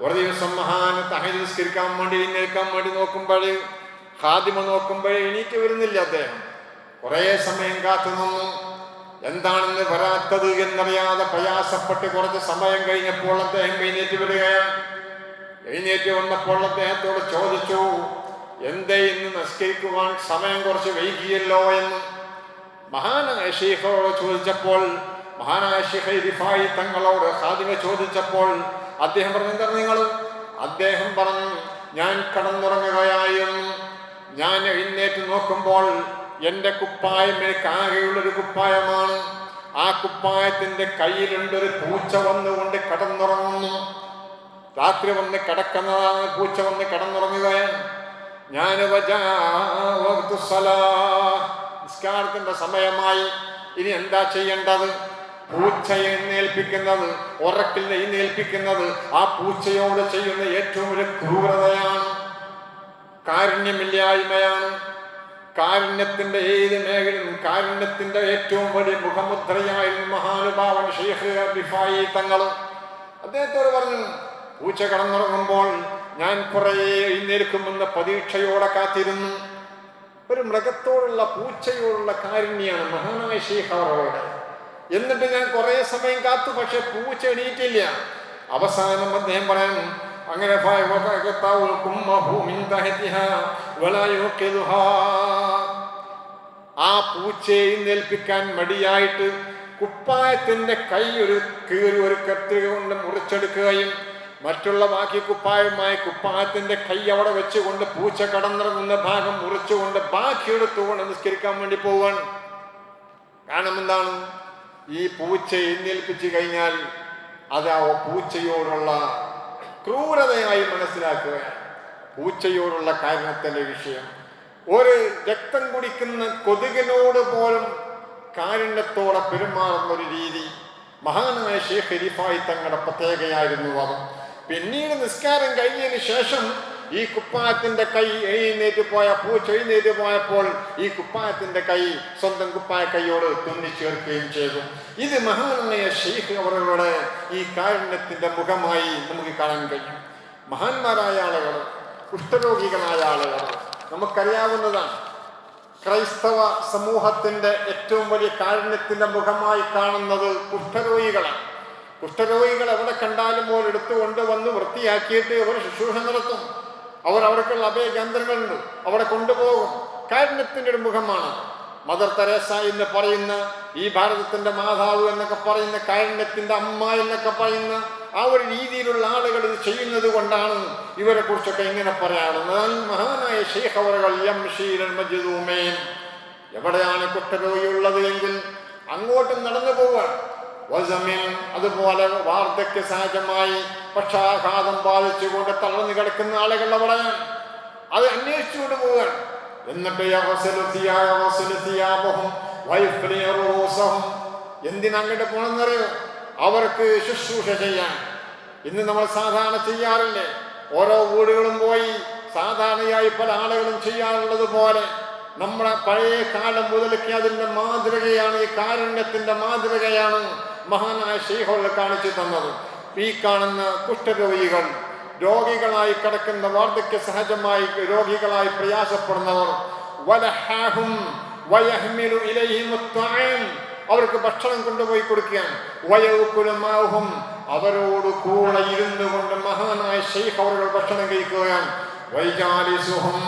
ഒരു ദിവസം മഹാന് തഹജ് നിസ്കരിക്കാൻ വേണ്ടി എഴുന്നേൽക്കാൻ വേണ്ടി നോക്കുമ്പോൾ ഹാദിമ നോക്കുമ്പോൾ എണീറ്റ് വരുന്നില്ല അദ്ദേഹം. കുറേ സമയം കാത്തു നിന്നു. എന്താണെന്ന് വരാത്തത് എന്നറിയാതെ പ്രയാസപ്പെട്ട് കുറച്ച് സമയം കഴിഞ്ഞപ്പോൾ അദ്ദേഹം എഴുന്നേറ്റ് വരികയാണ്. എഴുന്നേറ്റ് വന്നപ്പോൾ അദ്ദേഹത്തോട് ചോദിച്ചു എന്തേ ഇന്ന് നിസ്കരിക്കുവാൻ സമയം കുറച്ച് വൈകിയല്ലോ എന്ന്? മഹാനായ ഷെയ്ഖോട് ചോദിച്ചപ്പോൾ മഹാനായ ഇരിഫായി തങ്ങളോട് ഹാദിമ ചോദിച്ചപ്പോൾ അദ്ദേഹം പറഞ്ഞു എന്താണ് നിങ്ങൾ അദ്ദേഹം പറഞ്ഞു ഞാൻ കടന്നുറങ്ങുകയായിരുന്നു ഞാൻ എഴുന്നേറ്റ് നോക്കുമ്പോൾ എന്റെ കുപ്പായം എനിക്ക് ആകെയുള്ളൊരു കുപ്പായമാണ്. ആ കുപ്പായത്തിന്റെ കയ്യിലുണ്ടൊരു പൂച്ച വന്നുകൊണ്ട് കടന്നുറങ്ങുന്നു. രാത്രി വന്ന് കിടക്കുന്നതാണ് പൂച്ച വന്ന് കിടന്നുറങ്ങുകയാണ്. ഞാൻ നിസ്കാരത്തിന്റെ സമയമായി. ഇനി എന്താ ചെയ്യേണ്ടത്? പൂച്ചയെ ഏൽപ്പിക്കുന്നത് ഉറക്കിൽ ഏൽപ്പിക്കുന്നത് ആ പൂച്ചയോട് ചെയ്യുന്ന ഏറ്റവും ഒരു ക്രൂരതയാണ്. കാരുണ്യമില്ലായ്മയാണ്. കാരുണ്യത്തിന്റെ ഏത് മേഖലയും കാരുണ്യത്തിന്റെ ഏറ്റവും വലിയ മുഖമുദ്രയായിരുന്നു മഹാനുഭാവൻ ഷെയ്ഖ് റിഫായി തങ്ങൾ. അദ്ദേഹത്തോട് പറഞ്ഞു പൂച്ച കടന്നുറങ്ങുമ്പോൾ ഞാൻ കുറേ എഴുന്നേൽക്കുമെന്ന പ്രതീക്ഷയോടെ കാത്തിരുന്നു. ഒരു മൃഗത്തോടുള്ള പൂച്ചയോടുള്ള കാരുണ്യാണ് മഹാനായ ഷെയ്ഖ് അവരോട്. എന്നിട്ട് ഞാൻ കുറേ സമയം കാത്തു പക്ഷെ പൂച്ച എണീറ്റില്ല. അവസാനം അദ്ദേഹം പറയാൻ അങ്ങനെ ആ പൂച്ചയെ നേൽപ്പിക്കാൻ മടിയായിട്ട് കുപ്പായത്തിന്റെ കൈ ഒരു കീറി ഒരു കത്രിക കൊണ്ട് മുറിച്ചെടുക്കുകയും മറ്റുള്ള ബാക്കി കുപ്പായവുമായി കുപ്പായത്തിന്റെ കൈ അവിടെ വെച്ചുകൊണ്ട് പൂച്ച കടന്നിറങ്ങുന്ന ഭാഗം മുറിച്ചുകൊണ്ട് ബാക്കിയെടുത്തുകൊണ്ട് നിസ്കരിക്കാൻ വേണ്ടി പോവാൻ കാരണം എന്താണ്? ഈ പൂച്ച എന്നേൽപ്പിച്ചു കഴിഞ്ഞാൽ അത് ആ പൂച്ചയോടുള്ള ക്രൂരതയായി മനസ്സിലാക്കുകയാണ്. പൂച്ചയോടുള്ള കാരണത്തിന്റെ വിഷയം. ഒരു രക്തം കുടിക്കുന്ന കൊതുകിനോട് പോലും കാരുണ്യത്തോടെ പെരുമാറുന്ന ഒരു രീതി മഹാനായ ഷേഖ് ഹരിഫായി തങ്ങളുടെ പ്രത്യേകയായിരുന്നു അത്. പിന്നീട് നിസ്കാരം കഴിഞ്ഞതിന് ശേഷം ഈ കുപ്പായത്തിന്റെ കൈ എഴുന്നേറ്റ് പോയ പൂച്ച എഴുന്നേറ്റ് പോയപ്പോൾ ഈ കുപ്പായത്തിന്റെ കൈ സ്വന്തം കുപ്പായ കൈയോട് തുന്നി ചേർക്കുകയും ചെയ്തു. ഇത് മഹാനായ ഷെയ്ഖ് അവരുടെ ഈ കാരുണ്യത്തിന്റെ മുഖമായി നമുക്ക് കാണാൻ കഴിയും. മഹാന്മാരായ ആളുകൾ കുഷ്ഠരോഗികളായ ആളുകൾ നമുക്കറിയാവുന്നതാണ് ക്രൈസ്തവ സമൂഹത്തിന്റെ ഏറ്റവും വലിയ കാരുണ്യത്തിന്റെ മുഖമായി കാണുന്നത് കുഷ്ഠരോഗികളാണ്. കുഷ്ഠരോഗികൾ എവിടെ കണ്ടാലും പോലെടുത്തുകൊണ്ട് വന്ന് വൃത്തിയാക്കിയിട്ട് അവർ ശുശ്രൂഷ നടത്തും. അവർ അവർക്കുള്ള അഭയ കേന്ദ്രങ്ങളുണ്ട്. അവിടെ കൊണ്ടുപോകും. കാരുണ്യത്തിന്റെ ഒരു മുഖമാണ്. മദർ തെരേസ എന്ന് പറയുന്ന ഈ ഭാരതത്തിന്റെ മാതാവ് എന്നൊക്കെ പറയുന്ന കാരുണ്യത്തിന്റെ അമ്മ എന്നൊക്കെ പറയുന്ന ആ ഒരു രീതിയിലുള്ള ആളുകൾ ഇത് ചെയ്യുന്നത് കൊണ്ടാണ് ഇവരെ കുറിച്ചൊക്കെ ഇങ്ങനെ പറയാറുള്ളത്. മഹാനായ ഷെയ്ഖ് എം ഷീരൻ മജിദൂമേൻ എവിടെയാണ് കുഷ്ഠരോഗിയുള്ളത് എങ്കിൽ അങ്ങോട്ട് നടന്നു പോവുക അതുപോലെ വാർദ്ധക്യ സഹജമായി പക്ഷാഘാതം ബാധിച്ചുകൊണ്ട് തളർന്നു കിടക്കുന്ന ആളുകൾ അവിടെ. അത് അന്വേഷിച്ചുകൊണ്ട് പോവുകയാണ് എന്നിട്ട് എന്തിനങ്ങോട്ട് പോകണമെന്നറിയോ അവർക്ക് ശുശ്രൂഷ ചെയ്യാൻ. ഇന്ന് നമ്മൾ സാധാരണ ചെയ്യാറില്ലേ? ഓരോ വീടുകളും പോയി സാധാരണയായി പല ആളുകളും ചെയ്യാറുള്ളത് പോലെ. നമ്മുടെ പഴയ കാലം മുതലൊക്കെ അതിന്റെ മാതൃകയാണ് ഈ കാരുണ്യത്തിന്റെ മാതൃകയാണ് മഹാനായ ഷെയ്ഖുകൾ കാണിച്ചു തന്നത്. ഈ കാണുന്ന കുഷ്ഠരോഗികൾ രോഗികളായി കിടക്കുന്ന വാർദ്ധക്യ സഹജമായി രോഗികളായി പ്രയാസപ്പെടുന്നവർ അവർക്ക് ഭക്ഷണം കൊണ്ടുപോയി കൊടുക്കുകയാണ്. അവരോട് കൂടെ ഇരുന്നു കൊണ്ട് മഹാനായ ഷെയ്ഖ് അവരുടെ ഭക്ഷണം കഴിക്കുകയാണ്. വൈജാലിസുഹം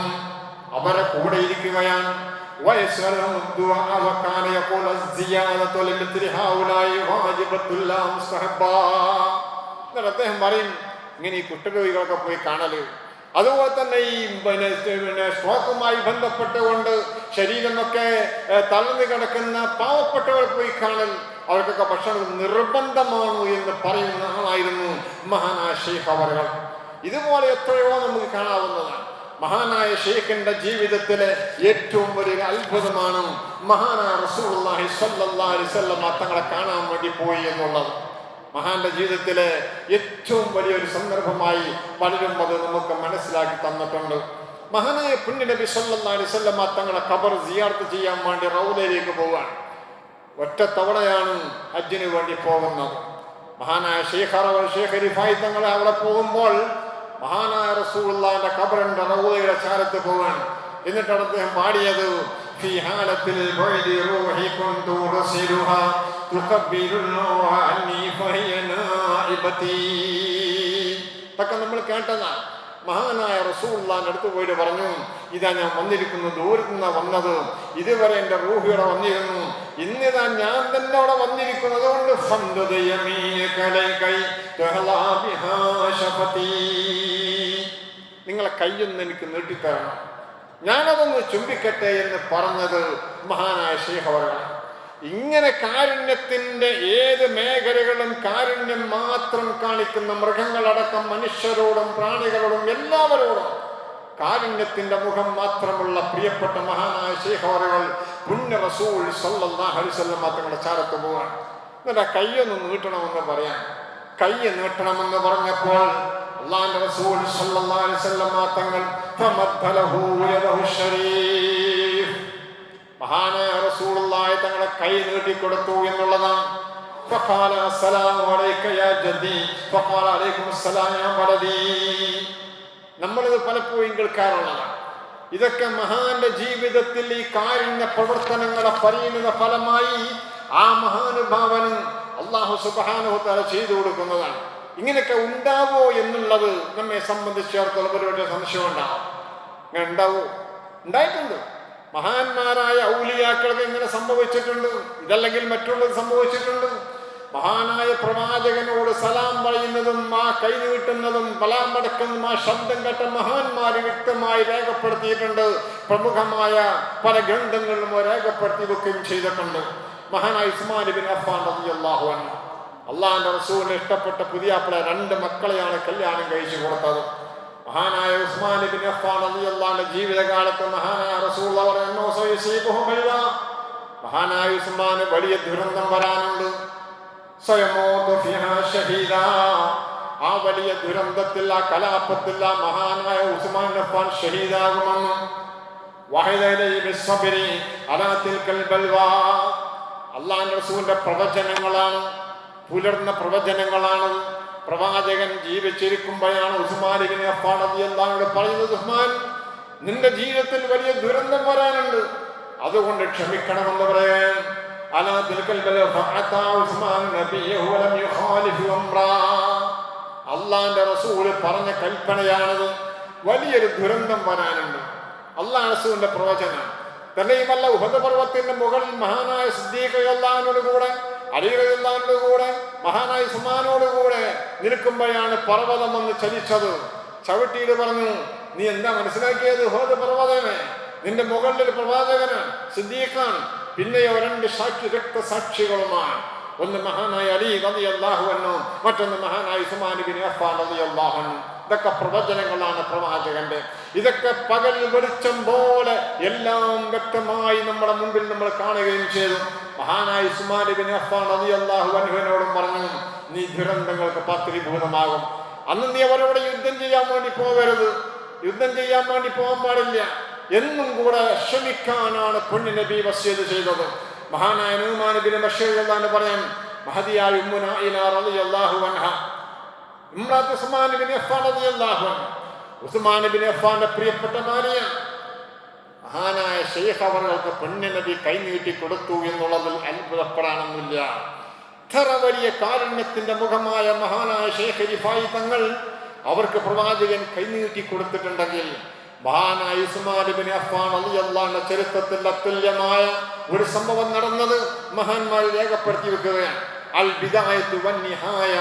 അവരെ കൂടെ ഇരിക്കുകയാണ്. വയസ്സരം എന്നിട്ട് അദ്ദേഹം പറയും ഇങ്ങനെ ഈ കുഷ്ഠരോഗികളൊക്കെ പോയി കാണൽ. അതുപോലെ തന്നെ ഈ പിന്നെ പിന്നെ സ്ട്രോക്കുമായി ബന്ധപ്പെട്ടുകൊണ്ട് ശരീരമൊക്കെ തളർന്നു കിടക്കുന്ന പാവപ്പെട്ടവർ പോയി കാണൽ അവർക്കൊക്കെ ഭക്ഷണം നിർബന്ധമാണ് എന്ന് പറയുന്ന ആളായിരുന്നു മഹാനായ ഷെയ്ഖ് അവറുകൾ ഇതുപോലെ എത്രയോ നമുക്ക് കാണാവുന്നതാണ്. മഹാനായ ഷെയ്ഖിന്റെ ജീവിതത്തിലെ ഏറ്റവും വലിയ അത്ഭുതമാണ് മഹാനായ വസല്ലം തങ്ങളെ കാണാൻ വേണ്ടി പോയി എന്നുള്ളത്. മഹാന്റെ ജീവിതത്തിലെ ഏറ്റവും വലിയൊരു സന്ദർഭമായി പലരും അത് നമുക്ക് മനസ്സിലാക്കി തന്നിട്ടുണ്ട് മഹാനായ പുണ്യ നബി സല്ലല്ലാഹി അലൈഹി വസല്ലം തങ്ങളെ ഖബർ സിയാർത്ത് ചെയ്യാൻ വേണ്ടി റൗലയിലേക്ക് പോവാണ് ഒറ്റ തവണയാണ് ഹജ്ജിന് വേണ്ടി പോകുന്നത് മഹാനായ ഷെയ്ഖറവൽ ഷെയ്ഖ് റിഫായി തങ്ങളെ അവിടെ പോകുമ്പോൾ മഹാനായ റസൂലുള്ളാന്റെ ഖബറിന്റെ റൗദയുടെ ചാരത്ത് പോവാൻ എന്നിട്ടാണ് അദ്ദേഹം പാടിയത് في حالة البعد روحي كنت أرسلها തുഖബ്ബിൽ ഇതൊക്കെ നമ്മൾ കേട്ടതാണ് മഹാനായ റസൂള്ളാൻ അടുത്ത് പോയിട്ട് പറഞ്ഞു ഇതാ ഞാൻ വന്നിരിക്കുന്നു ദൂരത്തു നിന്നാ വന്നത്. ഇതുവരെ എന്റെ റൂഹിയുടെ വന്നിരുന്നു. ഇന്നിതാ ഞാൻ തന്നെ അവിടെ വന്നിരിക്കുന്നത് കൊണ്ട് നിങ്ങളെ കയ്യൊന്ന് എനിക്ക് നീട്ടിത്തരണം. ഞാനതൊന്ന് ചുംബിക്കട്ടെ എന്ന് പറഞ്ഞത് മഹാനായ ശ്രീഹവരാണ് ഇങ്ങനെ കാരുണ്യത്തിന്റെ ഏത് മേഖലകളും കാരുണ്യം മാത്രം കാണിക്കുന്ന മൃഗങ്ങളടക്കം മനുഷ്യരോടും പ്രാണികളോടും എല്ലാവരോടും കാരുണ്യത്തിന്റെ മുഖം മാത്രമുള്ള പ്രിയപ്പെട്ട മഹാനായ ശേഖവറുകൾ പുണ്യ റസൂൽ വസല്ലം തങ്ങളുടെ ചാരത്ത് പോവാണ്. എന്നിട്ട് ആ കയ്യൊന്ന് നീട്ടണമെന്ന് പറയാം. കൈ നീട്ടണമെന്ന് പറഞ്ഞപ്പോൾ അള്ളാന്റെ റസൂൽ സല്ലല്ലാഹു അലൈഹി മഹാനായ റസൂലുള്ളാഹി തങ്ങളെ കൈ നീട്ടിക്കൊടുത്തു എന്നുള്ളതാണ് فقال السلام عليك يا جدي فقال عليكم السلام يا ولدي നമ്മളിത് പലപ്പോഴും കേൾക്കാറുള്ളതാണ് ഇതൊക്കെ മഹാന്റെ ജീവിതത്തിൽ ഈ കാരുണ്യ പ്രവർത്തനങ്ങളെ പരിണിത ഫലമായി ആ മഹാനുഭാവന് അള്ളാഹു സുബാനുഹത്താല ചെയ്തു കൊടുക്കുന്നതാണ് ഇങ്ങനെയൊക്കെ ഉണ്ടാവോ എന്നുള്ളത് നമ്മെ സംബന്ധിച്ചിടത്തോളം ഒരു വലിയ സംശയം ഉണ്ടാവും അങ്ങനെ ഉണ്ടാവോ ഉണ്ടായിട്ടുണ്ട് മഹാന്മാരായ ഔലിയാക്കൾക്ക് ഇങ്ങനെ സംഭവിച്ചിട്ടുണ്ട്? ഇതല്ലെങ്കിൽ മറ്റുള്ളത് സംഭവിച്ചിട്ടുണ്ട്? മഹാനായ പ്രവാചകനോട് സലാം പറയുന്നതും ആ കൈ നീട്ടുന്നതും സലാം പടക്കുന്നതും ആ ശബ്ദം കേട്ട മഹാന്മാർ വ്യക്തമായി രേഖപ്പെടുത്തിയിട്ടുണ്ട്. പ്രമുഖമായ പല ഗ്രന്ഥങ്ങളിലും രേഖപ്പെടുത്തി വെക്കുകയും ചെയ്തിട്ടുണ്ട്. മഹാനായ ഉസ്മാൻ ബിൻ റളിയല്ലാഹു അൻഹു. അള്ളാഹിന്റെ റസൂലിന് ഇഷ്ടപ്പെട്ട പുതിയ രണ്ട് മക്കളെയാണ് കല്യാണം കഴിച്ചു കൊടുത്തത്. മഹാനായ ഉസ്മാൻ ബിൻ അഫ്ഫാൻ റളിയല്ലാഹുവിന്റെ ജീവിതകാലത്ത് മഹാനായ റസൂൽ അവർ എന്നോ സയസീബുഹുമില്ല മഹാനായ ഉസ്മാന് വലിയ ദുരന്തം വരാനുണ്ട്. സ്വയമോതു ഫിഹാ ഷഹീദാ. ആ വലിയ ദുരന്തത്തിൽ ആ കലാപത്തിൽ ആ മഹാനായ ഉസ്മാൻ അഫ്ഫാൻ ഷഹീദാകുമെന്ന്. അള്ളാൻ റസൂലിന്റെ പ്രവചനങ്ങളാണ് പുലർന്ന പ്രവചനങ്ങളാണ്. പ്രവാചകൻ ജീവിച്ചിരിക്കുമ്പോഴാണ് ഉസ്മാൻ അപ്പാണതി അഫ്ഫാൻ ഇവിടെ പറയുന്നത് ഉസ്മാൻ നിന്റെ ജീവിതത്തിൽ വലിയ ദുരന്തം വരാനുണ്ട്. അതുകൊണ്ട് ക്ഷമിക്കണമെന്ന് പറയാൻ ഉസ്മാൻ അള്ളാന്റെ റസൂൽ പറഞ്ഞ കൽപ്പനയാണത് വലിയൊരു ദുരന്തം വരാനുണ്ട്. അള്ളാഹ് റസൂലിന്റെ പ്രവചനം. തന്നെയുമല്ല ഉഹദ പർവത്തിന്റെ മുകളിൽ മഹാനായ സിദ്ദീഖ് സിദ്ദീഖല്ലാനോട് കൂടെ അലിയുടെ കൂടെ മഹാനായ സുമാനോട് കൂടെ നിൽക്കുമ്പോഴാണ് പർവതം വന്ന് ചലിച്ചത്. ചവിട്ടിയിട്ട് പറഞ്ഞു നീ എന്താ മനസ്സിലാക്കിയത് ഹോദ പർവതമേ? നിന്റെ മുകളിൽ പ്രവാചകന് സിദ്ദീഖാൻ പിന്നെയോ രണ്ട് സാക്ഷി രക്തസാക്ഷികളുമാണ് ഒന്ന് മഹാനായ അലി റതി അള്ളാഹുവെന്നും മറ്റൊന്ന് മഹാനായ സുമാൻ ബിൻ അഫ്ഫാൻ റതി അള്ളാഹുവെന്നും ഇതൊക്കെ പ്രവചനങ്ങളാണ് പ്രവാചകന്റെ. ഇതൊക്കെ പകൽ വെളിച്ചം പോലെ എല്ലാം വ്യക്തമായി നമ്മുടെ മുമ്പിൽ നമ്മൾ കാണുകയും ചെയ്തു. മഹാനായ ഉസ്മാൻ ബിൻ അഫ്ഫാൻ റളിയല്ലാഹു അൻഹുവിനോടും പറഞ്ഞു നീ ദുരന്തങ്ങൾക്ക് പത്രീഭൂതമാകും. അന്ന് നീ അവരോട് യുദ്ധം ചെയ്യാൻ വേണ്ടി പോകരുത്. യുദ്ധം ചെയ്യാൻ വേണ്ടി പോകാൻ പാടില്ല. എന്നും കൂടെ ക്ഷമിക്കാനാണ് പൊണ്ണി നബി വസ്യത് ചെയ്തത്. മഹാനായ നൂമാൻ ബിൻ ബഷീർ എന്ന് പറയാൻ മഹതിയായ ഉമ്മുന റളിയല്ലാഹു അൻഹ. ഉസ്മാൻ ബിൻ അഫ്ഫാൻ റളിയല്ലാഹു ഉസ്മാൻ ബിൻ അഫ്ഫാന്റെ പ്രിയപ്പെട്ട ഭാര്യയാണ് മഹാനായ ഷെയ്ഖ് അവർക്ക് പെണ്ണു നബി കൈനീട്ടി കൊടുത്തു എന്നുള്ളതിൽ അത്ഭുതപ്പെടാനൊന്നുമില്ല. ഇത്ര വലിയ കാരുണ്യത്തിന്റെ മുഖമായ മഹാനായ ഷെയ്ഖ് റിഫായി തങ്ങൾ അവർക്ക് പ്രവാചകൻ കൈനീട്ടി കൊടുത്തിട്ടുണ്ടെങ്കിൽ മഹാനായ ഉസ്മാൻ ബിൻ അഫ്ഫാൻ അള്ളാന്റെ ചരിത്രത്തിൽ അതുല്യമായ ഒരു സംഭവം നടന്നത് മഹാന്മാർ രേഖപ്പെടുത്തി വെക്കുകയാണ്. അൽ ബിദായത്തു വന്നിഹായ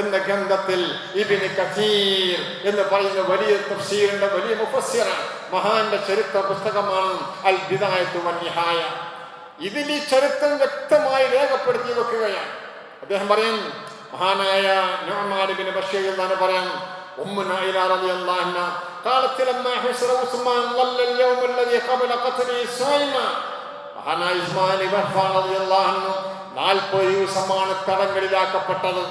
എന്ന ഗ്രന്ഥത്തിൽ ഇബ്നു കസീർ എന്ന് പറയുന്ന വലിയ തഫ്സീറിന്റെ വലിയ മുഫസ്സിറാണ് മഹാന്റെ ചരിത്ര പുസ്തകമാണ് അൽ ബിദായത്തു വന്നിഹായ ഇതിൽ ഈ ചരിത്രം വ്യക്തമായി രേഖപ്പെടുത്തി വെക്കുകയാണ് അദ്ദേഹം പറയും മഹാനായ നുഅ്മാൻ ഇബ്നു ബഷീർ എന്നാണ് പറയാം أمنا إلى رضي الله عنها قالت لما حسر عثمان ظل اليوم الذي قبل قتله صائما മഹാനായ ഇസ്മാൻ ഇബർഫാൻ റളിയല്ലാഹു അൻഹു നാൽപ്പത് ദിവസമാണ് തടങ്കലിലാക്കപ്പെട്ടത്.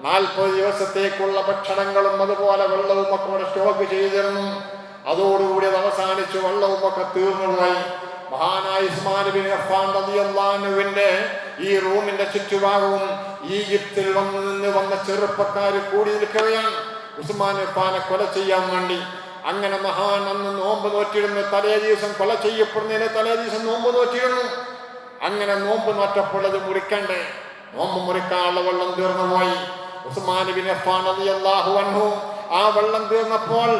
നാൽപ്പത് ദിവസത്തേക്കുള്ള ഭക്ഷണങ്ങളും അതുപോലെ വെള്ളവും ഒക്കെ അവിടെ സ്റ്റോക്ക് ചെയ്തിരുന്നു. അതോടുകൂടി അത് അവസാനിച്ചു വെള്ളവും ഒക്കെ തീർന്നുപോയി. മഹാനായ ഇസ്മാനുബിൻ റളിയല്ലാഹുവിന്റെ ഈ റൂമിന്റെ ചുറ്റുഭാഗവും ഈജിപ്തിൽ വന്ന് നിന്ന് വന്ന ചെറുപ്പക്കാർ കൂടി നിൽക്കുകയാണ്. ഉസ്മാൻ ഖാനെ കൊല ചെയ്യാൻ വേണ്ടി. അങ്ങനെ മഹാൻ അന്ന് നോമ്പ് നോറ്റിരുന്നു. തലേ ദിവസം കൊല ചെയ്യപ്പെടുന്നതിന് തലേ ദിവസം നോമ്പ് നോറ്റിരുന്നു. അങ്ങനെ നോമ്പ് നോറ്റപ്പോൾ അത് മുറിക്കണ്ടേ നോമ്പ് മുറിക്കാനുള്ള വെള്ളം തീർന്നു പോയി ഉസ്മാൻ ബിൻ അഫ്ഫാൻ അൻഹു ആ വെള്ളം തീർന്നപ്പോൾ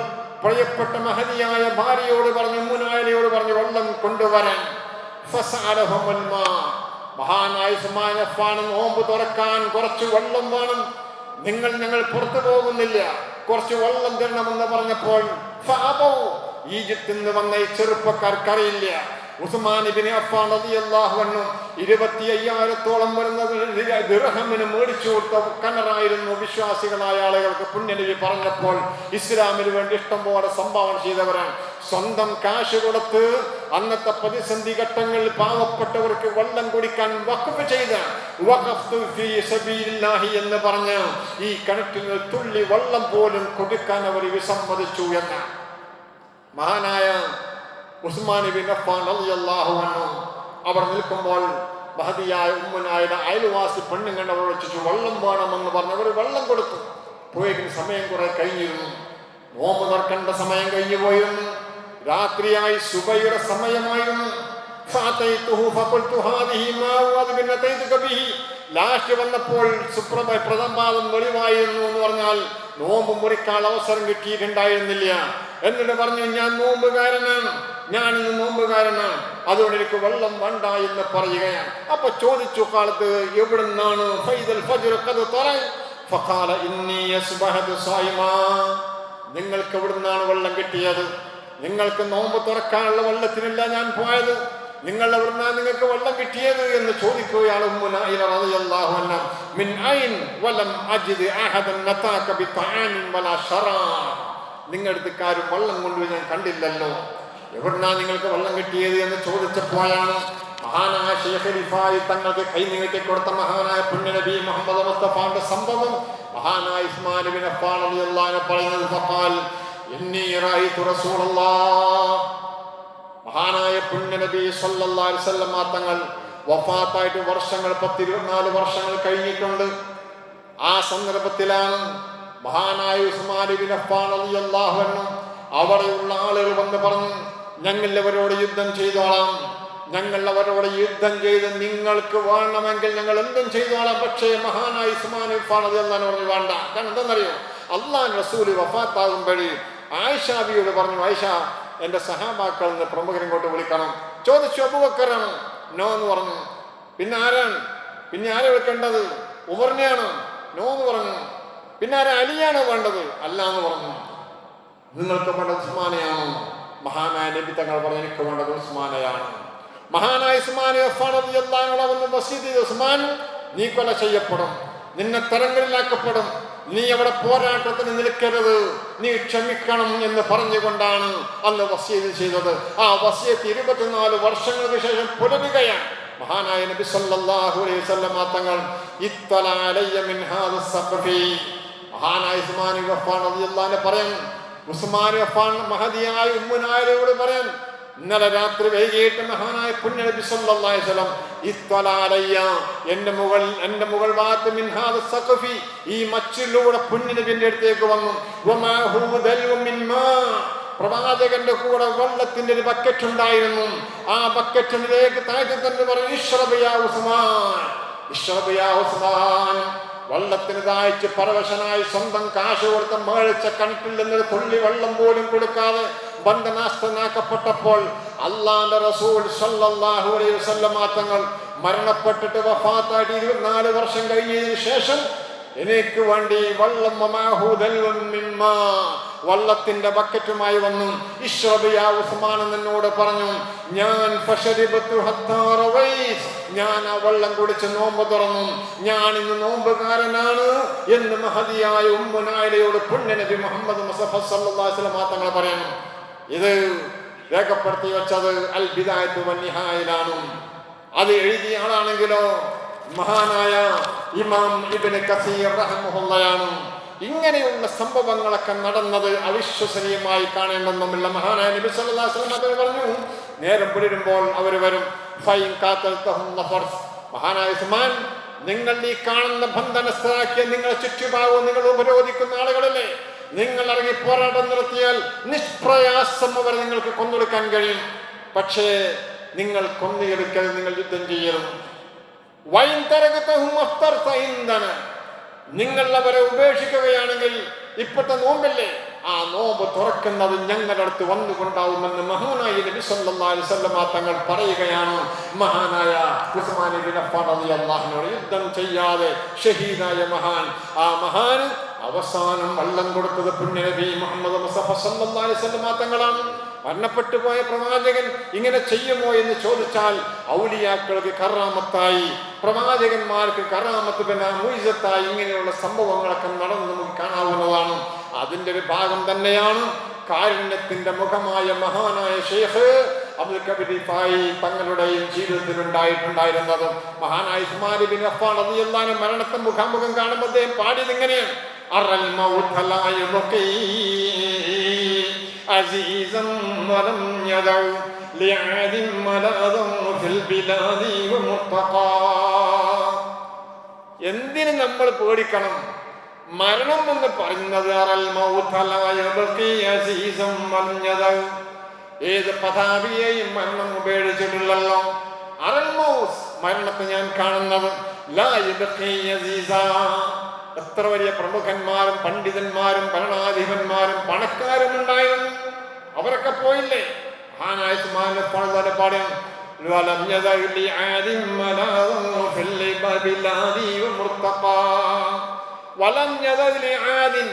പ്രിയപ്പെട്ട മഹതിയായ ഭാര്യയോട് പറഞ്ഞു മുനായനയോട് പറഞ്ഞു വെള്ളം കൊണ്ടുവരാൻ. മഹാനായ അഫ്ഫാൻ നോമ്പ് തുറക്കാൻ കുറച്ച് വെള്ളം വേണം നിങ്ങൾ ഞങ്ങൾ പുറത്തു പോകുന്നില്ല കുറച്ച് വെള്ളം തരണമെന്ന് പറഞ്ഞപ്പോൾ. ഈജിപ്തിൽ നിന്ന് വന്ന ഈ ചെറുപ്പക്കാർക്കറിയില്ല അഫ്ഫാൻ റളിയല്ലാഹു അൻഹു ഇരുപത്തി അയ്യായിരത്തോളം വരുന്ന ദിർഹമിന് മേടിച്ചു കൊടുത്ത കണറായിരുന്നു വിശ്വാസികളായ ആളുകൾക്ക് പുണ്യനബി പറഞ്ഞപ്പോൾ ഇസ്ലാമിന് വേണ്ടി ഇഷ്ടം പോലെ സംഭാവന ചെയ്തവരാണ് സ്വന്തം കാശ് കൊടുത്ത് അന്നത്തെ പ്രതിസന്ധി ഘട്ടങ്ങളിൽ പാവപ്പെട്ടവർക്ക് വെള്ളം കുടിക്കാൻ വഖഫ് ചെയ്ത എന്ന് പറഞ്ഞ് ഈ കിണറ്റിന് തുള്ളി വെള്ളം പോലും കൊടുക്കാൻ അവർ വിസമ്മതിച്ചു എന്ന് മഹാനായ അവർ നിൽക്കുമ്പോൾ മഹതിയായ ഉമ്മനായുടെ അയൽവാസി പെണ്ണുങ്ങൾ അവർ വെച്ചു വെള്ളം വേണമെന്ന് പറഞ്ഞ് അവർ വെള്ളം കൊടുത്തു. പോയെങ്കിലും സമയം കുറെ കഴിഞ്ഞിരുന്നു. നോമ്പ് നിർക്കേണ്ട സമയം കഴിഞ്ഞു പോയിരുന്നു. രാത്രിയായി സുബയുടെ സമയമായിരുന്നു. ലാസ്റ്റ് വന്നപ്പോൾ സുപ്രഭ പ്രഥമാദം വെളിവായിരുന്നു എന്ന് പറഞ്ഞാൽ നോമ്പ് മുറിക്കാൻ അവസരം കിട്ടിയിട്ടുണ്ടായിരുന്നില്ല. എന്നിട്ട് പറഞ്ഞു ഞാൻ നോമ്പുകാരനാണ്. ഞാൻ ഇന്ന് നോമ്പുകാരനാണ്. അതുകൊണ്ട് എനിക്ക് വെള്ളം വേണ്ട എന്ന് പറയുകയാണ്. അപ്പൊ ചോദിച്ചു കാലത്ത് എവിടുന്നാണ് ഫൈദൽ ഫജ്ർ ഖദ് തറ? ഫഖാല ഇന്നി നിങ്ങൾക്ക് എവിടുന്നാണ് വെള്ളം കിട്ടിയത്? നിങ്ങൾക്ക് നോമ്പ് തുറക്കാനുള്ള വെള്ളത്തിനല്ല ഞാൻ പോയത്. നിങ്ങൾ എവിടുന്നാ നിങ്ങൾക്ക് വെള്ളം കിട്ടിയത് എന്ന് ചോദിക്കുകയാണ് ഉമ്മുനായില റളിയല്ലാഹു അൻഹ. മിൻ ഐൻ വലം അജിദ് അഹദൻ നതാക ബിതആനിൻ വലാ ശറാ നിങ്ങളുടെ കാര്യം വെള്ളം കൊണ്ടുപോയി ഞാൻ കണ്ടില്ലല്ലോ. എവിടുന്നാ നിങ്ങൾക്ക് വെള്ളം കിട്ടിയത് എന്ന് ചോദിച്ചപ്പോഴാണ് മഹാനായ ഷെയ്ഖലിഫായി തങ്ങൾക്ക് കൈ നീട്ടി കൊടുത്ത മഹാനായ പുണ്യനബി മുഹമ്മദ് മുസ്തഫാന്റെ സംഭവം മഹാനായ ഇസ്മാൻ ബിൻ അഫ്ഫാൻ റളിയല്ലാഹു പറയുന്നത് മഹാനായ പുണ്യനബി വസല്ലം തങ്ങൾ വഫാത്തായിട്ട് വർഷങ്ങൾ പത്തിരുപത്തിനാല് വർഷങ്ങൾ കഴിഞ്ഞിട്ടുണ്ട്. ആ സന്ദർഭത്തിലാണ് മഹാനായ ഉസ്മാൻ ബിൻ അഫ്ഫാൻ റളിയല്ലാഹു അൻഹു അവിടെയുള്ള ആളുകൾ വന്ന് പറഞ്ഞു ഞങ്ങൾ അവരോട് യുദ്ധം ചെയ്തോളാം. ഞങ്ങൾ അവരോട് യുദ്ധം ചെയ്ത് നിങ്ങൾക്ക് വേണമെങ്കിൽ ഞങ്ങൾ എന്തും ചെയ്തോളാം. പക്ഷേ മഹാനായ ഉസ്മാൻ ഇഫാൻ അൻഹു പറഞ്ഞു വേണ്ട. കാരണം എന്താണെന്നറിയോ? അള്ളാൻ റസൂൽ വഫാത്താകുമ്പോഴേ ആയിഷാബിയോട് പറഞ്ഞു ആയിഷ എന്റെ സഹാബാക്കൾ നിന്ന് പ്രമുഖരിങ്ങോട്ട് വിളിക്കണം. ചോദിച്ചു അബുബക്കറാണ്. നോ എന്ന് പറഞ്ഞു. പിന്നെ ആരാണ്? പിന്നെ ആരെ വിളിക്കേണ്ടത്? ഉമറിനെയാണ്. നോ എന്ന് പറഞ്ഞു. പിന്നെ ആരെ? അലിയാണ് വേണ്ടത്? അല്ല എന്ന് പറഞ്ഞു. നിങ്ങൾക്ക് വേണ്ടത് ഉസ്മാനെയാണ്. മഹാനായ നബി തങ്ങൾ പറഞ്ഞു എനിക്ക് വേണ്ടത് ഉസ്മാനയാണ്. മഹാനായ ഉസ്മാനെ ഉസ്മാൻ നീ കൊല ചെയ്യപ്പെടും. നിന്നെ തരങ്ങളിലാക്കപ്പെടും നീ അവിടെ പോരാട്ടത്തിന് നിൽക്കരുത്. നീ ക്ഷമിക്കണം എന്ന് പറഞ്ഞുകൊണ്ടാണ് അന്ന് വസീത് ചെയ്തത്. ആ വസീത്ത് ഇരുപത്തിനാല് വർഷങ്ങൾക്ക് ശേഷം പുലരുകയാണ്. മഹാനായ നബി സല്ലല്ലാഹു അലൈഹി വസല്ലം തങ്ങൾ ഇത്തല അലയ്യ മിൻ ഹാദ സഖഫി മഹാനായ ഉസ്മാൻ ഗഫാൻ റളിയല്ലാഹു അൻഹു പറയും. ഉസ്മാൻ ഗഫാൻ മഹദിയായ ഉമ്മുനായരോട് പറയും ഇന്നലെ രാത്രി വൈകിട്ട് മഹാനായ പുണ്യനബി സല്ലല്ലാഹു അലൈഹി വസല്ലം ഇത്തല അലയ്യ എന്റെ മുകൾ എന്റെ മുകൾ ഭാഗത്ത് മിൻഹാദ സഖഫി ഈ മച്ചിലൂടെ പുണ്യനബിന്റെ അടുത്തേക്ക് വന്നു. പ്രവാചകന്റെ കൂടെ വെള്ളത്തിന്റെ ഒരു ബക്കറ്റ് ഉണ്ടായിരുന്നു. ആ ബക്കറ്റിലേക്ക് താഴ്ത്തി തന്നെ പറഞ്ഞു ഇഷ്റബിയാ ഉസ്മാൻ. ഇഷ്റബിയാ ഉസ്മാൻ. വള്ളത്തിന് താഴ്ച പരവശനായി സ്വന്തം കാശ് കൊടുത്ത മേളിച്ച കണക്കിൽ നിന്നൊരു തുള്ളി വെള്ളം പോലും കൊടുക്കാതെ ബന്ധനാസ്ഥനാക്കപ്പെട്ടപ്പോൾ അള്ളാന്റെ റസൂൽ സല്ലല്ലാഹു അലൈഹി വസല്ലമ തങ്ങൾ മരണപ്പെട്ടിട്ട് വഫാത്തായിട്ട് ഇരുപത്തിനാല് വർഷം കഴിഞ്ഞതിന് ശേഷം എനിക്ക് വേണ്ടി വള്ളം വള്ളത്തിന്റെ ബക്കറ്റുമായി വന്നു ഇഷ്റബിയ ഉസ്മാൻ എന്നോട് പറഞ്ഞു ഞാൻ. ഞാൻ ആ വെള്ളം കുടിച്ച് നോമ്പ് തുറന്നു ഞാൻ ഇന്ന് നോമ്പുകാരനാണ് എന്ന് മഹതിയായ ഉമ്മനായിലയോട് പുണ്യനബി മുഹമ്മദ് മുസഫ തങ്ങൾ പറയുന്നു ഇത് രേഖപ്പെടുത്തി വെച്ചത് അൽ ബിദായത്തു അത് എഴുതിയ ആളാണെങ്കിലോ? മഹാനായ ഇമാം ഇബിന് കസീർ റഹ്മഹുള്ളയാണ്. ഇങ്ങനെയുള്ള സംഭവങ്ങളൊക്കെ നടന്നത് അവിശ്വസനീയമായി കാണേണ്ടെന്നുമില്ല മഹാനായ നബി സല്ലല്ലാഹു അലൈഹി വസല്ലം പറഞ്ഞു നേരം പുലരുമ്പോൾ അവർ വരും. ഫൈൻ കാത്തൽ തഹും നഫർസ്. മഹാനായ ഉസ്മാൻ നിങ്ങൾ ഈ കാണുന്ന ബന്ധനസ്ഥരാക്കിയ നിങ്ങളെ ചുറ്റുഭാഗവും നിങ്ങൾ ഉപരോധിക്കുന്ന ആളുകളല്ലേ? നിങ്ങൾ ഇറങ്ങി പോരാട്ടം നടത്തിയാൽ നിഷ്പ്രയാസം അവർ നിങ്ങൾക്ക് കൊന്നൊടുക്കാൻ കഴിയും. പക്ഷേ നിങ്ങൾ കൊന്നുകെടുക്കരുത് നിങ്ങൾ യുദ്ധം ഇന്ധന നിങ്ങൾ അവരെ ഉപേക്ഷിക്കുകയാണെങ്കിൽ ഇപ്പോഴത്തെ നോമ്പല്ലേ? ആ നോമ്പ് തുറക്കുന്നത് ഞങ്ങളുടെ അടുത്ത് വന്നുകൊണ്ടാവുമെന്ന് മഹാനായ നബി സല്ലല്ലാഹു അലൈഹി വസല്ലമ തങ്ങൾ പറയുകയാണ്. മഹാനായ ഉസ്മാൻ ഇബ്നു അഫ്ഫാൻ റളിയല്ലാഹു അൻഹു യുദ്ധം ചെയ്യാതെ ഷഹീദായ മഹാൻ. ആ മഹാൻ അവസാനം വള്ളം കൊടുത്തത് പുണ്യ നബി മുഹമ്മദ് മുസ്തഫ സല്ലല്ലാഹു അലൈഹി വസല്ലമ തങ്ങളാണ്. മരണപ്പെട്ടു പോയ പ്രവാചകൻ ഇങ്ങനെ ചെയ്യുമോ എന്ന് ചോദിച്ചാൽ ഔലിയാക്കൾക്ക് കറാമത്തായി. പ്രവാചകന്മാർക്ക് കറാമത്ത് പിന്നെ മൂയിസത്തായി ഇങ്ങനെയുള്ള സംഭവങ്ങളൊക്കെ നടന്ന് നമുക്ക് കാണാവുന്നതാണ്. അതിന്റെ ഒരു ഭാഗം തന്നെയാണ് കാരുണ്യത്തിന്റെ മുഖമായ മഹാനായ ഷേഖ് അബ്ദുൽ കബീർ റിഫായി തങ്ങളുടെയും ജീവിതത്തിൽ ഉണ്ടായിട്ടുണ്ടായിരുന്നത് മഹാനായ ഉസ്മാൻ ബിൻ അഫ്ഫാൻ റളിയല്ലാഹു മരണത്തെ മുഖാമുഖം കാണുമ്പോൾ അദ്ദേഹം പാടിയത് ഇങ്ങനെയാണ് അറൽ മൗത ലാ യുബഖീ عزيزا ولم يدع لعاد ملاذا في البلاد ومرتقى എന്തിന് നമ്മൾ പേടിക്കണം മരണം എന്ന് പറയുന്നത് അറൽ മൗതലായ ബഖി അസീസം മഞ്ഞത് ഏത് പതാവിയെയും മരണം ഉപേക്ഷിച്ചിട്ടുള്ളല്ലോ അറൽ മൗസ് മരണത്തെ ഞാൻ കാണുന്നത് ലാ യബ്ഖി അസീസാ എത്ര വലിയ പ്രമുഖന്മാരും പണ്ഡിതന്മാരും ഭരണാധിപന്മാരും പണക്കാരും ഉണ്ടായിരുന്നു അവരൊക്കെ പോയില്ലേ മഹാനായ സുമാനെ പാടുന്ന പാടും ولم يذر لعاد ملاذ في البلاد ومرتقى ولم വലം ആദിൻ.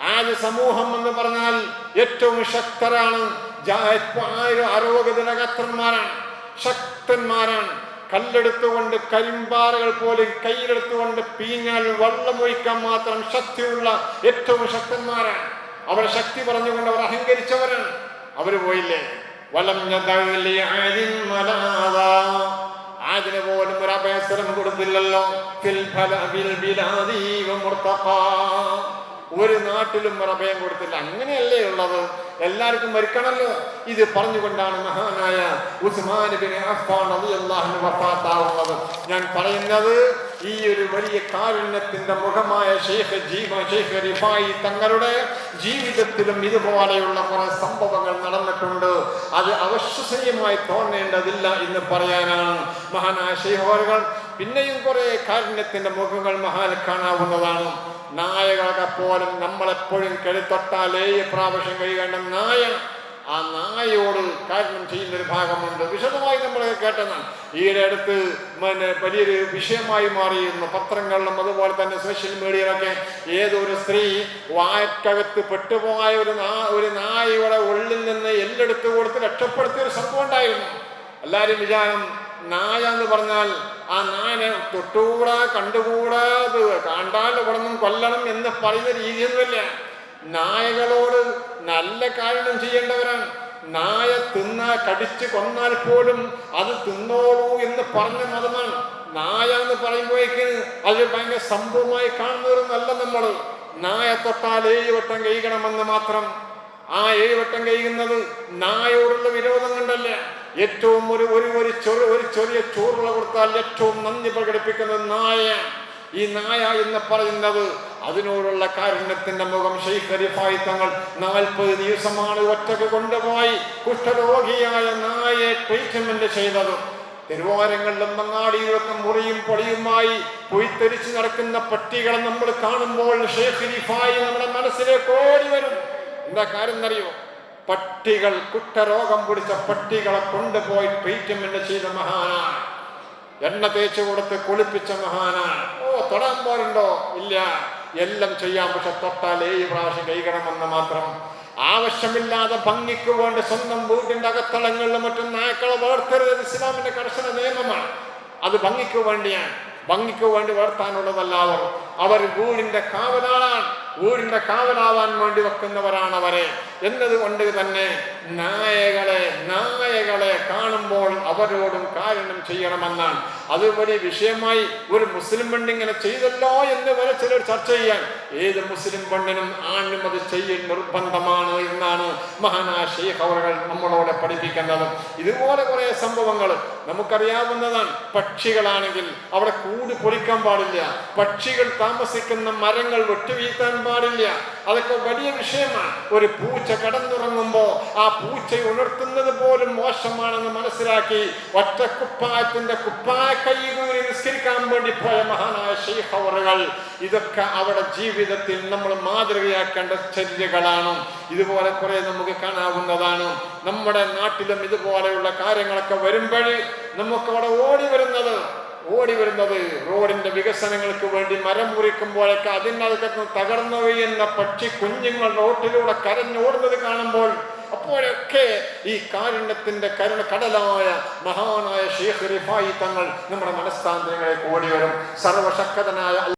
ആദ് സമൂഹം എന്ന് പറഞ്ഞാൽ ഏറ്റവും ശക്തരാണ്. അരോഗതിനകത്രന്മാരാണ് ശക്തന്മാരാണ്. കല്ലെടുത്തുകൊണ്ട് കരിമ്പാറകൾ പോലും കയ്യിലെടുത്തുകൊണ്ട് പീഞ്ഞാൽ വെള്ളമൊഴിക്കാൻ മാത്രം ശക്തിയുള്ള ഏറ്റവും ശക്തന്മാരാണ്. അവർ ശക്തി പറഞ്ഞുകൊണ്ട് അവർ അഹങ്കരിച്ചവരാണ്. അവർ പോയില്ലേ? വലം ആദിന് പോലും ഒരു അഭയസരം കൊടുത്തില്ലല്ലോ. ഒരു നാട്ടിലും അഭയം കൊടുത്തില്ല. അങ്ങനെയല്ലേ ഉള്ളത്? എല്ലാവർക്കും മരിക്കണല്ലോ. ഇത് പറഞ്ഞുകൊണ്ടാണ് മഹാനായ അൻഹു വഫാത്താവുന്നത്. ഞാൻ പറയുന്നത് ഈ ഒരു വലിയ കാരുണ്യത്തിന്റെ മുഖമായ ഷെയ്ഖ് ജീവ ഷെയ്ഖ് റിഫായി തങ്ങളുടെ ജീവിതത്തിലും ഇതുപോലെയുള്ള കുറെ സംഭവങ്ങൾ നടന്നിട്ടുണ്ട്. അത് അവശ്വസനീയമായി തോന്നേണ്ടതില്ല എന്ന് പറയാനാണ് മഹാനായ ഷെയ്ഖുകൾ പിന്നെയും കുറെ കാരുണ്യത്തിന്റെ മുഖങ്ങൾ മഹാൻ കാണാവുന്നതാണ്. നായകളൊക്കെ പോലും നമ്മളെപ്പോഴും കെളിത്തൊട്ടാൽ ഏഴ് പ്രാവശ്യം കഴിയേണ്ട നായ. ആ നായയോട് കാരണം ചെയ്യുന്ന ഒരു ഭാഗമുണ്ട്. വിശദമായി നമ്മൾ കേട്ടതാണ്. ഈയിടെ അടുത്ത് പിന്നെ വലിയൊരു വിഷയമായി മാറിയിരുന്നു. പത്രങ്ങളിലും അതുപോലെ തന്നെ സോഷ്യൽ മീഡിയയിലൊക്കെ ഏതൊരു സ്ത്രീ വായക്കകത്ത് പെട്ടുപോയ ഒരു നാ ഒരു നായയുടെ ഉള്ളിൽ നിന്ന് എല്ലെടുത്ത് കൊടുത്ത് രക്ഷപ്പെടുത്തിയ ഒരു സംഭവം ഉണ്ടായിരുന്നു. എല്ലാവരും വിചാരം നായ എന്ന് പറഞ്ഞാൽ ആ നായനെ തൊട്ടുകൂടാ കണ്ടുകൂടാ കാണ്ടാൽ ഇവിടെ കൊല്ലണം എന്ന് പറയുന്ന രീതിയൊന്നുമില്ല. നായകളോട് നല്ല കാരണം ചെയ്യേണ്ടവരാണ്. നായ തിന്ന കടിച്ച് കൊന്നാൽ പോലും അത് തിന്നോളൂ എന്ന് പറഞ്ഞ മതമാണ്. നായ എന്ന് പറയുമ്പോഴേക്ക് അത് ഭയങ്കര സംഭവമായി കാണുന്നവരൊന്നല്ല നമ്മൾ നായ തൊട്ടാൽ ഏഴ് വട്ടം കഴിക്കണമെന്ന് മാത്രം. ആ ഏഴ് വട്ടം കഴിയുന്നത് നായോടുള്ള വിരോധം കൊണ്ടല്ല. ഏറ്റവും ഒരു ഒരു ഒരു ചെറു ഒരു ചെറിയ ചോറുള്ള കൊടുത്താൽ ഏറ്റവും നന്ദി പ്രകടിപ്പിക്കുന്നത് നായ. ഈ നായ എന്ന് പറയുന്നത് അതിനോടുള്ള കാരുണ്യത്തിന്റെ മുഖം ഷെയ്ഖരിഫായി തങ്ങൾ നാൽപ്പത് ദിവസമാണ് ഒറ്റയ്ക്ക് കൊണ്ടുപോയി കുഷ്ഠരോഗിയായ നായെ ട്രീറ്റ്മെന്റ് ചെയ്തത്. തെരുവാരങ്ങളിലും മങ്ങാടിയിലൊക്കെ മുറിയും പൊടിയുമായി പൊയ്ത്തെരിച്ച് നടക്കുന്ന പട്ടികളെ നമ്മൾ കാണുമ്പോൾ ഷെയ്ഖ് ഹരിഫായി നമ്മുടെ മനസ്സിലേക്ക് ഓടി വരും. എന്താ കാര്യം എന്നറിയോ? പട്ടികൾ കുട്ടരോഗം പിടിച്ച പട്ടികളെ കൊണ്ടുപോയി ട്രീറ്റ്മെന്റ് ചെയ്ത മഹാനാണ്. എണ്ണ തേച്ചു കൊടുത്ത് കുളിപ്പിച്ച മഹാനാണ്. ഓ തൊടാൻ പോരുണ്ടോ ഇല്ല. എല്ലാം ചെയ്യാം പക്ഷെ തൊട്ടാൽ ഏഴ് പ്രാവശ്യം കൈകണമെന്ന് മാത്രം. ആവശ്യമില്ലാതെ ഭംഗിക്ക് വേണ്ടി സ്വന്തം വീട്ടിന്റെ അകത്തളങ്ങളിലും മറ്റും നായ്ക്കളെ വേർത്തരുത് ഇസ്ലാമിന്റെ കർശന നിയമമാണ്. അത് ഭംഗിക്ക് വേണ്ടിയാണ്. ഭംഗിക്ക് വേണ്ടി വേർത്താനുള്ളതല്ല അവർ അവർ വീടിന്റെ കാവലാണ് വീടിന്റെ കാവലാവാൻ വേണ്ടി വെക്കുന്നവരാണ് അവരെ. എന്നതുകൊണ്ട് തന്നെ നായകളെ നായകളെ കാണുമ്പോൾ അവരോടും കാരണം ചെയ്യണമെന്നാണ്. അത് വലിയ വിഷയമായി ഒരു മുസ്ലിം പെണ്ണിങ്ങനെ ചെയ്തല്ലോ എന്ന് വരെ ചിലർ ചർച്ച ചെയ്യാൻ. ഏത് മുസ്ലിം പെണ്ണിനും ആണിനും അത് ചെയ്യൽ നിർബന്ധമാണ് എന്നാണ് മഹാനായ ഷെയ്ഖ് അവറുകൾ നമ്മളോട് പഠിപ്പിക്കുന്നത്. ഇതുപോലെ കുറേ സംഭവങ്ങൾ നമുക്കറിയാവുന്നതാണ്. പക്ഷികളാണെങ്കിൽ അവിടെ കൂട് പൊളിക്കാൻ പാടില്ല. പക്ഷികൾ താമസിക്കുന്ന മരങ്ങൾ വെട്ടുവീഴ്ത്താൻ പാടില്ല. അതൊക്കെ വലിയ വിഷയമാണ്. ഒരു പൂച്ച കടന്നുറങ്ങുമ്പോൾ ആ പൂച്ച ഉണർത്തുന്നത് പോലും മോശമാണെന്ന് മനസ്സിലാക്കി ഒറ്റ കുപ്പായത്തിന്റെ കുപ്പായ കൈകൂലി നിസ്കരിക്കാൻ വേണ്ടി പോയ മഹാനായ ഷെയ്ഹവറുകൾ ഇതൊക്കെ അവരുടെ ജീവിതത്തിൽ നമ്മൾ മാതൃകയാക്കേണ്ട ചര്യകളാണ്. ഇതുപോലെ കുറെ നമുക്ക് കാണാവുന്നതാണ്. നമ്മുടെ നാട്ടിലും ഇതുപോലെയുള്ള കാര്യങ്ങളൊക്കെ വരുമ്പോഴേ നമുക്ക് അവിടെ ഓടി വരുന്നത്. ഓടി വരുന്നത് റോഡിന്റെ വികസനങ്ങൾക്ക് വേണ്ടി മരം മുറിക്കുമ്പോഴൊക്കെ അതിനകത്ത് തകർന്നു വീഴുന്ന പക്ഷി കുഞ്ഞുങ്ങൾ റോട്ടിലൂടെ കരഞ്ഞോടുന്നത് കാണുമ്പോൾ അപ്പോഴൊക്കെ ഈ കാരുണ്യത്തിന്റെ കരുണ കടലായ മഹാനായ ഷേഖ് റിഫായി തങ്ങൾ നമ്മുടെ മനസ്താന്തരങ്ങളെ ഓടി വരും സർവശക്തനായ